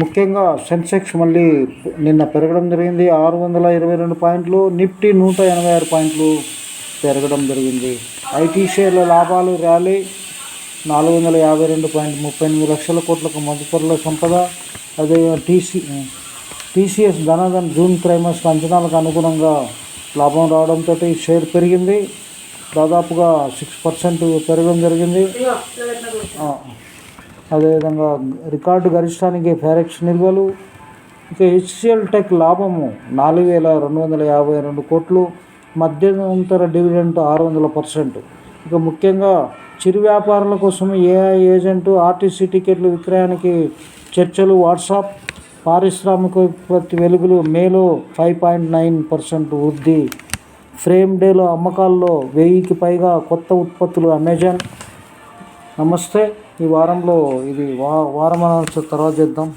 ముఖ్యంగా సెన్సెక్స్ మళ్ళీ నిన్న పెరగడం జరిగింది. ఆరు వందల ఇరవై రెండు పాయింట్లు నిఫ్టీ నూట ఎనభై ఆరు పాయింట్లు పెరగడం జరిగింది. ఐటీ షేర్ల లాభాలు ర్యాలీ నాలుగు వందల యాభై రెండు పాయింట్ ముప్పై ఎనిమిది లక్షల కోట్లకు మదుపరుల సంపద. అదే టీసీ టీసీఎస్ ధనాధన్ జూన్ త్రైమాసిక అంచనాలకు అనుగుణంగా లాభం రావడంతో షేర్ పెరిగింది. దాదాపుగా సిక్స్ పర్సెంట్ పెరగడం జరిగింది. అదేవిధంగా రికార్డు గరిష్టానికి ఫెరెక్స్ నిల్వలు. ఇక హెచ్సిఎల్ టెక్ లాభము నాలుగు వేల రెండు వందల యాభై రెండు కోట్లు. మధ్యంతర డివిడెంట్ ఆరు వందల పర్సెంట్. ఇక ముఖ్యంగా చిరు వ్యాపారుల కోసం ఏఐ ఏజెంట్ ఆర్టీసీ టికెట్లు విక్రయానికి చర్చలు వాట్సాప్. పారిశ్రామిక ఉత్పత్తి వెలుగులు మేలో ఫైవ్ పాయింట్ నైన్ పర్సెంట్ వృద్ధి. ఫ్రేమ్ డేలో అమ్మకాల్లో వెయ్యికి పైగా కొత్త ఉత్పత్తులు అమెజాన్. నమస్తే. ఈ వారంలో ఇది వా వారం తర్వాత చేద్దాం.